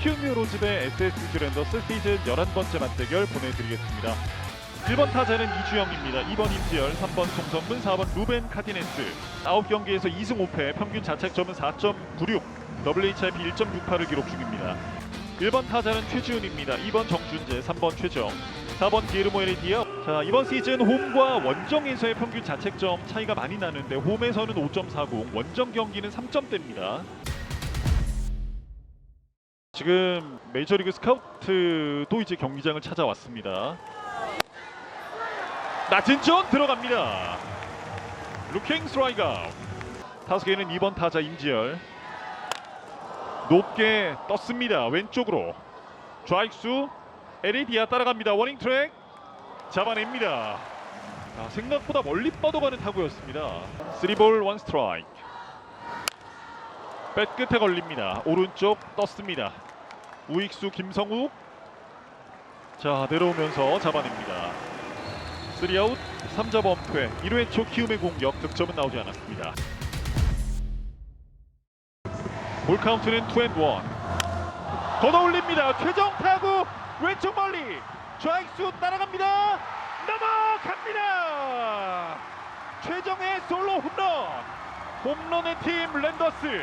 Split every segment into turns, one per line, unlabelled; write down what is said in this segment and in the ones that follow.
키움히어로즈 대 SS 듀랜더스 시즌 11번째 맞대결 보내드리겠습니다. 1번 타자는 이주영입니다. 2번 임지열, 3번 송성문, 4번 루벤 카디네스. 9경기에서 2승 5패, 평균 자책점은 4.96, WHIP 1.68을 기록 중입니다. 1번 타자는 최지훈입니다. 2번 정준재, 3번 최정, 4번 기르모 에리디아. 자 이번 시즌 홈과 원정에서의 평균 자책점 차이가 많이 나는데 홈에서는 5.40, 원정 경기는 3점대입니다. 지금 메이저리그 스카우트도 이제 경기장을 찾아왔습니다. 낮은 전 들어갑니다. 루킹 스트라이크 아웃. 타석에는 2번 타자 임지열. 높게 떴습니다. 왼쪽으로. 좌익수 에리디아 따라갑니다. 워닝 트랙 잡아냅니다. 자, 생각보다 멀리 뻗어가는 타구였습니다. 3볼 1 스트라이크. 뱃 끝에 걸립니다. 오른쪽 떴습니다. 우익수 김성욱 자 내려오면서 잡아냅니다. 3아웃 3자 범퇴 1회 초 키움의 공격 득점은 나오지 않았습니다. 볼 카운트는 2앤1 걷어 올립니다. 최정 타구 왼쪽 멀리 좌익수 따라갑니다. 넘어갑니다. 최정의 솔로 홈런 홈런의 팀 랜더스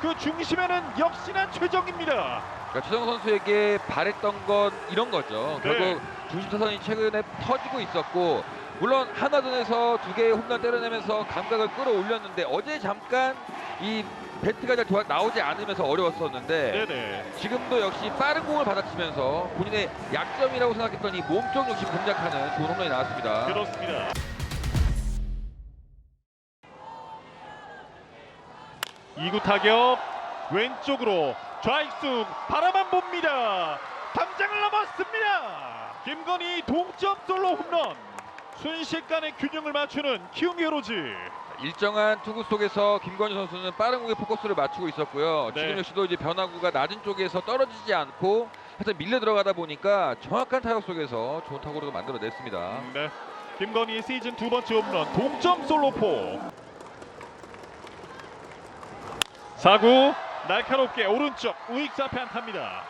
그 중심에는 역시나 최정입니다.
그러니까 최정 선수에게 바랬던 건 이런 거죠.
네.
결국 중심 타선이 최근에 터지고 있었고 물론 하나전에서 두 개의 홈런 때려내면서 감각을 끌어올렸는데 어제 잠깐 이 배트가 잘 도와- 나오지 않으면서 어려웠었는데
네네.
지금도 역시 빠른 공을 받아치면서 본인의 약점이라고 생각했던 이 몸쪽 욕심 공략하는 좋은 홈런이 나왔습니다.
그렇습니다. 이구 타격 왼쪽으로 좌익수 바라만 봅니다. 담장을 넘었습니다. 김건희 동점 솔로 홈런. 순식간에 균형을 맞추는 키움 히어로즈.
일정한 투구 속에서 김건희 선수는 빠른 공에 포커스를 맞추고 있었고요.
네.
지금 역시도 이제 변화구가 낮은 쪽에서 떨어지지 않고 하여튼 밀려 들어가다 보니까 정확한 타격 속에서 좋은 타구를 만들어냈습니다.
네. 김건희의 시즌 두 번째 홈런 동점 솔로포. 4구 날카롭게 오른쪽 우익수 앞에 안타입니다.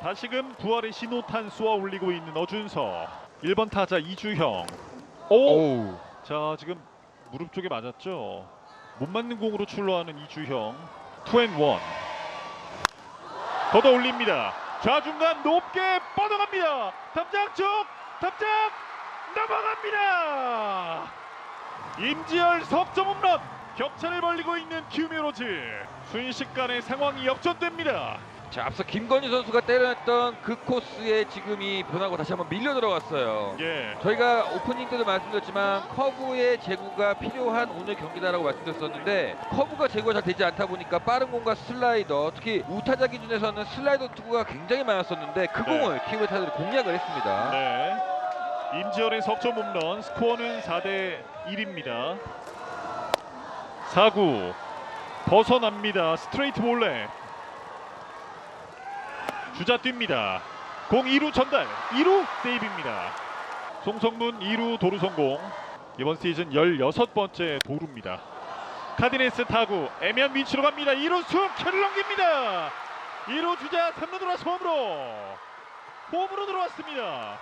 다시금 부활의 신호탄 쏘아 올리고 있는 어준서. 1번 타자 이주형. 오!
오우.
자 지금 무릎 쪽에 맞았죠. 못 맞는 공으로 출루하는 이주형. 투앤원. 걷어 올립니다. 좌중간 높게 뻗어갑니다. 담장 쪽 담장 넘어갑니다. 임지열 석점 홈런. 격차를 벌리고 있는 키우미로즈. 순식간에 상황이 역전됩니다.
자 앞서 김건희 선수가 때려냈던 그 코스에 지금 이 변화구 다시 한번 밀려 들어갔어요.
예.
저희가 오프닝 때도 말씀드렸지만 커브의 제구가 필요한 오늘 경기다라고 말씀드렸었는데 커브가 제구가 잘 되지 않다 보니까 빠른 공과 슬라이더 특히 우타자 기준에서는 슬라이더 투구가 굉장히 많았었는데 그
네.
공을 키우의 타들이 공략을 했습니다.
네. 임지열의 석점 홈런 스코어는 4대 1입니다. 4구 벗어납니다. 스트레이트 볼레. 주자 뜁니다. 공 2루 전달. 2루 세이브입니다. 송성문 2루 도루 성공. 이번 시즌 16번째 도루입니다. 카디네스 타구 애매한 위치로 갑니다. 2루 수 캐를 넘깁니다. 2루 주자 3루 돌아서 홈으로 홈으로 들어왔습니다.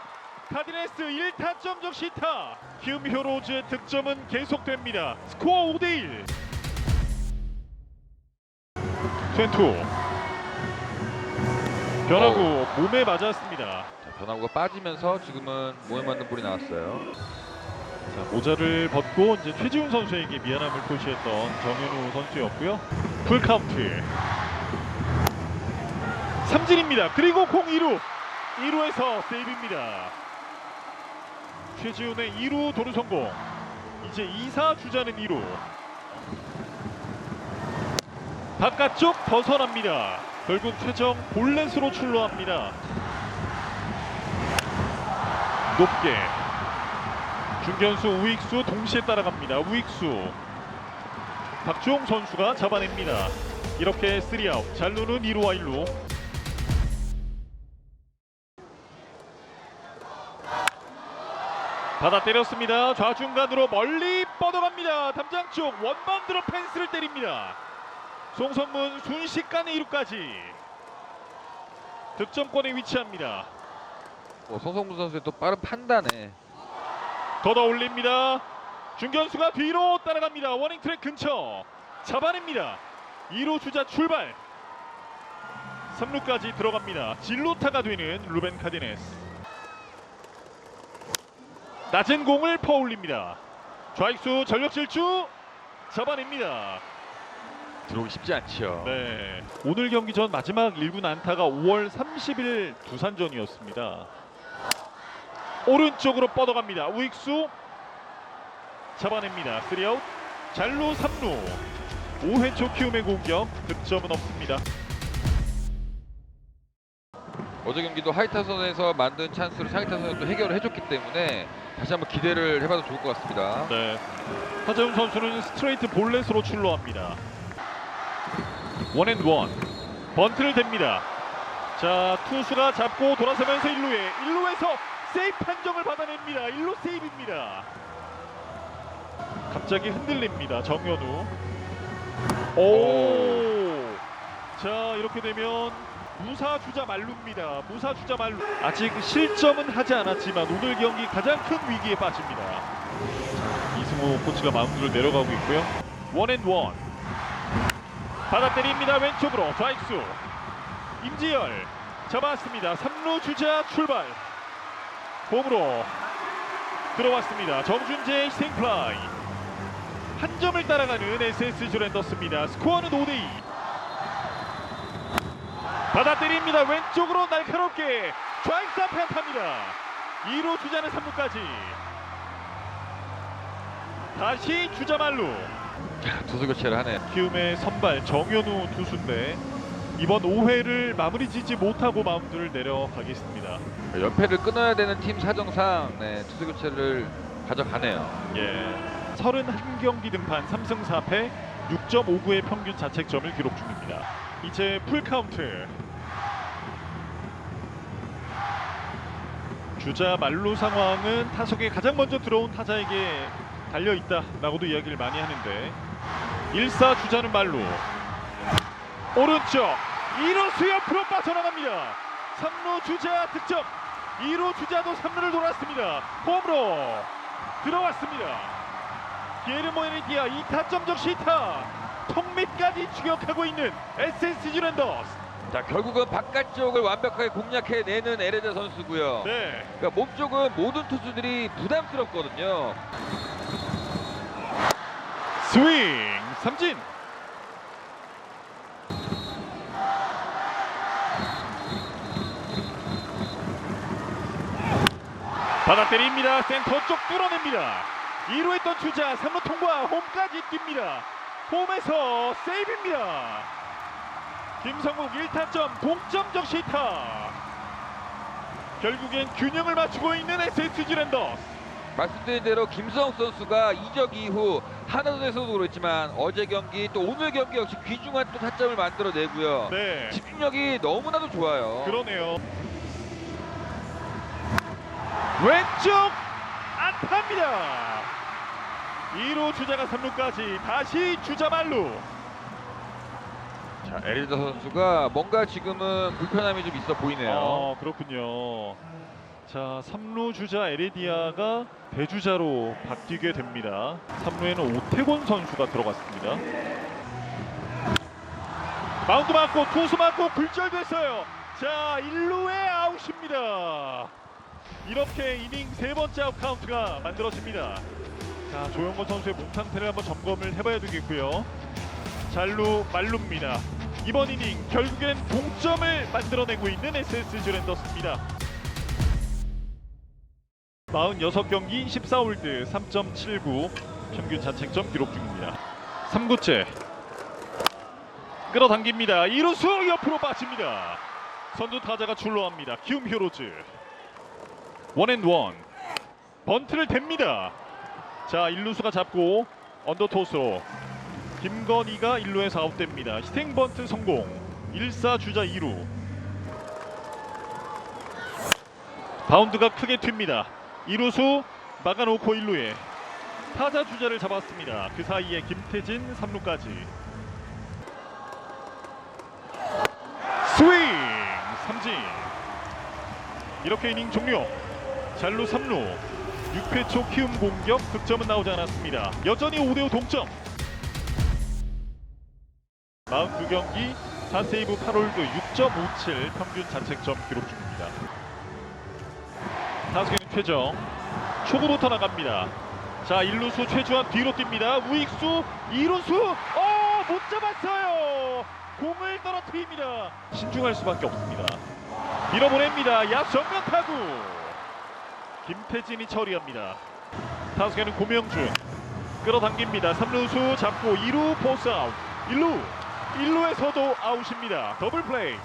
카디네스 1타점 적시타. 키움 히어로즈의 득점은 계속됩니다. 스코어 5대1. 트웬투. 변화구 몸에 맞았습니다.
자, 변화구가 빠지면서 지금은 몸에 맞는 볼이 나왔어요.
자, 모자를 벗고 이제 최지훈 선수에게 미안함을 표시했던 정현우 선수였고요. 풀 카운트. 삼진입니다. 그리고 공 2루. 2루에서 세이브입니다. 최지훈의 2루 도루 성공. 이제 2사 주자는 2루. 바깥쪽 벗어납니다. 결국 최정 볼넷으로 출루합니다. 높게 중견수 우익수 동시에 따라갑니다. 우익수 박주홍 선수가 잡아냅니다. 이렇게 3아웃 잘루는 2루와 1루 받아 때렸습니다. 좌중간으로 멀리 뻗어갑니다. 담장 쪽 원바운드로 펜스를 때립니다. 송성문 순식간에 2루까지 득점권에 위치합니다.
뭐 송성문 선수의 또 빠른 판단에
걷어 올립니다. 중견수가 뒤로 따라갑니다. 워닝 트랙 근처 잡아냅니다. 2루 주자 출발. 3루까지 들어갑니다. 진로타가 되는 루벤 카디네스. 낮은 공을 퍼올립니다. 좌익수 전력 질주 잡아냅니다.
들어오기 쉽지 않죠.
네. 오늘 경기 전 마지막 1군 안타가 5월 30일 두산전이었습니다. 오른쪽으로 뻗어갑니다. 우익수 잡아냅니다. 3아웃. 잘루 3루. 5회 초 키움의 공격 득점은 없습니다.
어제 경기도 하이타선에서 만든 찬스를 상이타선이 또 해결을 해줬기 때문에 다시 한번 기대를 해봐도 좋을 것 같습니다.
네. 하재훈 선수는 스트레이트 볼넷으로 출루합니다. 원앤원 번트를 댑니다. 자 투수가 잡고 돌아서면서 1루에 1루에서 세이프 판정을 받아냅니다. 1루 세이브입니다. 갑자기 흔들립니다. 정현우. 오. 자 이렇게 되면 무사 주자 말루입니다. 무사 주자 말루. 아직 실점은 하지 않았지만 오늘 경기 가장 큰 위기에 빠집니다. 이승우 코치가 마운드를 내려가고 있고요. 원앤원 받아 때립니다. 왼쪽으로 좌익수 임지열 잡았습니다. 3루 주자 출발 홈으로 들어왔습니다. 정준재 희생플라이 한 점을 따라가는 SS 주랜더스입니다. 스코어는 5대2 받아 때립니다. 왼쪽으로 날카롭게 좌익수 앞에 안타입니다. 2루 주자는 3루까지 다시 주자 말루
투수 교체를 하네요.
키움의 선발 정현우 투수인데 이번 5회를 마무리 짓지 못하고 마운드를 내려가겠습니다.
연패를 끊어야 되는 팀 사정상 네, 투수 교체를 가져가네요.
예. 31경기 등판 3승 4패 6.59의 평균 자책점을 기록 중입니다. 이제 풀 카운트. 주자 말루 상황은 타석에 가장 먼저 들어온 타자에게 달려 있다라고도 이야기를 많이 하는데 1사 주자는 말루 오른쪽 2루 옆으로 빠져나갑니다. 3루 주자 득점 2루 주자도 3루를 돌았습니다. 홈으로 들어왔습니다. 게르모에니디아 2타점 적 시타 턱밑까지 추격하고 있는 SSG 랜더스
자 결국은 바깥쪽을 완벽하게 공략해내는 에레자 선수고요.
네.
그러니까 몸쪽은 모든 투수들이 부담스럽거든요.
스윙 삼진. 받아 때립니다. 센터 쪽 뚫어냅니다. 2루 했던 주자 3루 통과 홈까지 뜁니다. 홈에서 세이브입니다 김성국 1타점 동점적 시타 결국엔 균형을 맞추고 있는 SSG 랜더스
말씀드린 대로 김수영 선수가 이적 이후 하나전에서도 그렇지만 어제 경기 또 오늘 경기 역시 귀중한 또 타점을 만들어내고요.
네
집중력이 너무나도 좋아요.
그러네요. 왼쪽 안타입니다. 2루 주자가 3루까지 다시 주자 말루.
자, 에리자 선수가 뭔가 지금은 불편함이 좀 있어 보이네요.
어, 그렇군요. 자, 3루 주자 에레디아가 대주자로 바뀌게 됩니다. 3루에는 오태곤 선수가 들어갔습니다. 마운드 맞고 투수 맞고 굴절됐어요. 자, 1루에 아웃입니다. 이렇게 이닝 세 번째 아웃 카운트가 만들어집니다. 자, 조영건 선수의 몸 상태를 한번 점검을 해봐야 되겠고요. 잘루 말루입니다. 이번 이닝 결국엔 동점을 만들어내고 있는 SSG 랜더스입니다. 46경기 14홀드 3.79 평균 자책점 기록 중입니다. 3구째 끌어당깁니다. 이루수 옆으로 빠집니다. 선두 타자가 출루합니다. 키움 히어로즈 원앤원 번트를 댑니다. 자 1루수가 잡고 언더토스로 김건희가 1루에서 아웃됩니다. 희생 번트 성공 1사 주자 2루 바운드가 크게 튑니다. 2루수 막아놓고 1루에 타자 주자를 잡았습니다. 그 사이에 김태진 3루까지 스윙 삼진. 이렇게 이닝 종료. 잘루 3루. 6회 초 키움 공격 득점은 나오지 않았습니다. 여전히 5대5 동점. 42경기 4세이브 8홀드 6.57 평균 자책점 기록 중입니다. 타석에는 최정. 초구부터 나갑니다. 자, 1루수 최주환 뒤로 뜁니다. 우익수, 2루수. 어, 못 잡았어요. 공을 떨어뜨립니다. 신중할 수밖에 없습니다. 밀어보냅니다. 야 정면 타구. 김태진이 처리합니다. 타석에는 고명준 끌어당깁니다. 3루수 잡고 2루 포스 아웃. 1루 1루에서도 아웃입니다. 더블 플레이.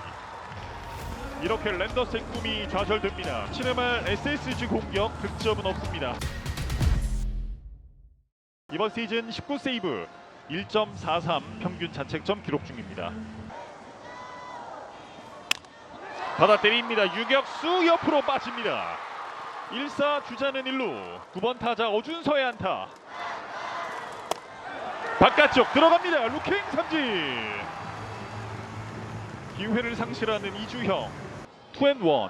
이렇게 랜더스의 꿈이 좌절됩니다. 시네말 SSG 공격 득점은 없습니다. 이번 시즌 19세이브 1.43 평균 자책점 기록 중입니다. 받아 때립니다. 유격수 옆으로 빠집니다. 1사 주자는 1루 9번 타자 어준서의 안타 바깥쪽 들어갑니다. 루킹 삼진 기회를 상실하는 이주형 투앤원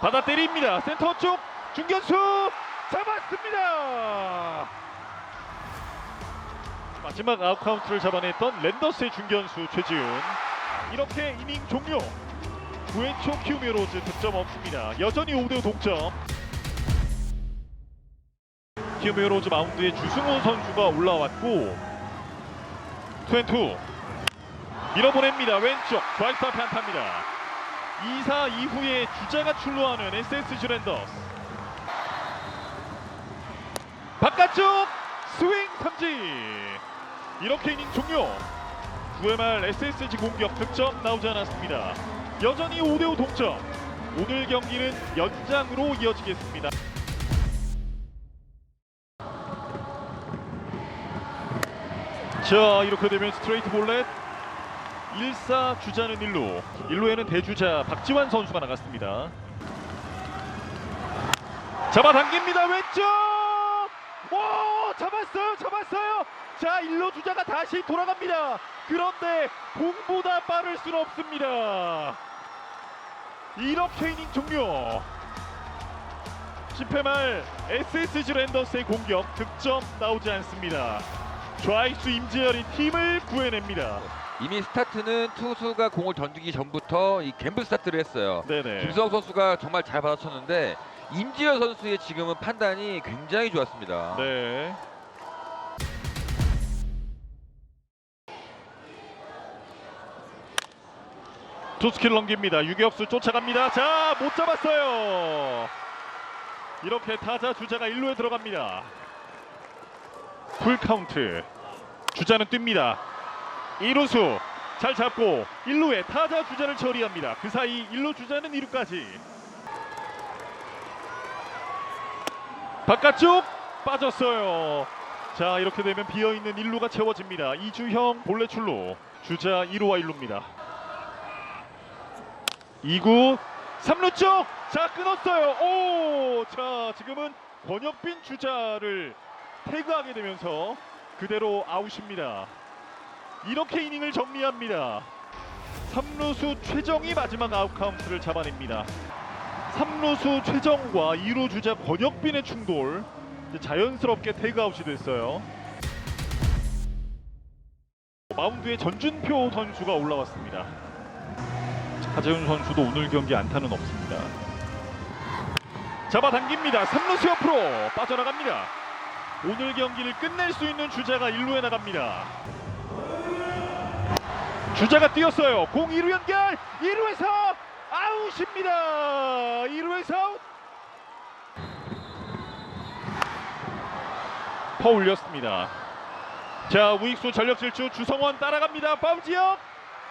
받아 때립니다. 센터 쪽 중견수 잡았습니다. 마지막 아웃카운트를 잡아냈던 랜더스의 중견수 최지훈 이렇게 이닝 종료 9회 초 키우미 로즈 득점 없습니다. 여전히 5대5 동점 키우미 로즈 마운드에 주승우 선수가 올라왔고 투앤투. 밀어보냅니다. 왼쪽 앞에 안타입니다. 2사 이후에 주자가 출루하는 SSG 랜더스. 바깥쪽 스윙 삼진. 이렇게 이닝 종료. 9회 말 SSG 공격 득점 나오지 않았습니다. 여전히 5대5 동점. 오늘 경기는 연장으로 이어지겠습니다 자 이렇게 되면 스트레이트 볼넷. 1사 주자는 1루. 1루에는 대주자 박지환 선수가 나갔습니다. 잡아당깁니다 왼쪽! 오 잡았어요 잡았어요! 자 1루 주자가 다시 돌아갑니다. 그런데 공보다 빠를 수는 없습니다. 이렇게 이닝 종료. 10회 말 SSG 랜더스의 공격 득점 나오지 않습니다 좌익수 임재열이 팀을 구해냅니다
이미 스타트는 투수가 공을 던지기 전부터 이 갬블 스타트를 했어요.
네네
김수영 선수가 정말 잘 받아쳤는데 임지현 선수의 지금은 판단이 굉장히 좋았습니다.
네. 투스킬 넘깁니다. 유격수 쫓아갑니다. 자, 못 잡았어요. 이렇게 타자 주자가 1루에 들어갑니다. 풀 카운트. 주자는 뜁니다. 2루수 잘 잡고 1루에 타자 주자를 처리합니다. 그 사이 1루 주자는 2루까지. 바깥쪽 빠졌어요. 자 이렇게 되면 비어있는 1루가 채워집니다. 이주형 본래 출루 주자 2루와 1루입니다. 2구 3루 쪽! 자 끊었어요. 오! 자 지금은 권혁빈 주자를 태그하게 되면서 그대로 아웃입니다. 이렇게 이닝을 정리합니다. 3루수 최정이 마지막 아웃 카운트를 잡아냅니다. 3루수 최정과 2루 주자 권혁빈의 충돌 자연스럽게 태그아웃이 됐어요. 마운드에 전준표 선수가 올라왔습니다. 하재훈 선수도 오늘 경기 안타는 없습니다. 잡아당깁니다. 3루수 옆으로 빠져나갑니다. 오늘 경기를 끝낼 수 있는 주자가 1루에 나갑니다. 주자가 뛰었어요. 공 2루 연결. 2루에서 아웃입니다. 2루에서 아웃. 퍼 올렸습니다. 자 우익수 전력 질주 주성원 따라갑니다. 파울 지역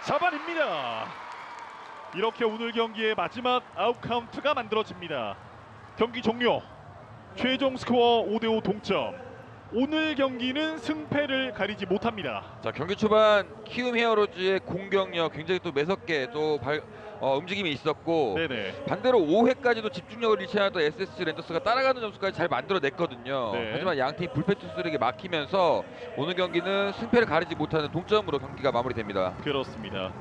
잡아냅니다. 이렇게 오늘 경기의 마지막 아웃 카운트가 만들어집니다. 경기 종료. 최종 스코어 5대5 동점. 오늘 경기는 승패를 가리지 못합니다.
자 경기 초반 키움 헤어로즈의 공격력 굉장히 또 매섭게 또 발, 어, 움직임이 있었고
네네.
반대로 5회까지도 집중력을 잃지 않았던 SSG 랜더스가 따라가는 점수까지 잘 만들어냈거든요.
네.
하지만 양팀 불펜 투수들에게 막히면서 오늘 경기는 승패를 가리지 못하는 동점으로 경기가 마무리됩니다.
그렇습니다.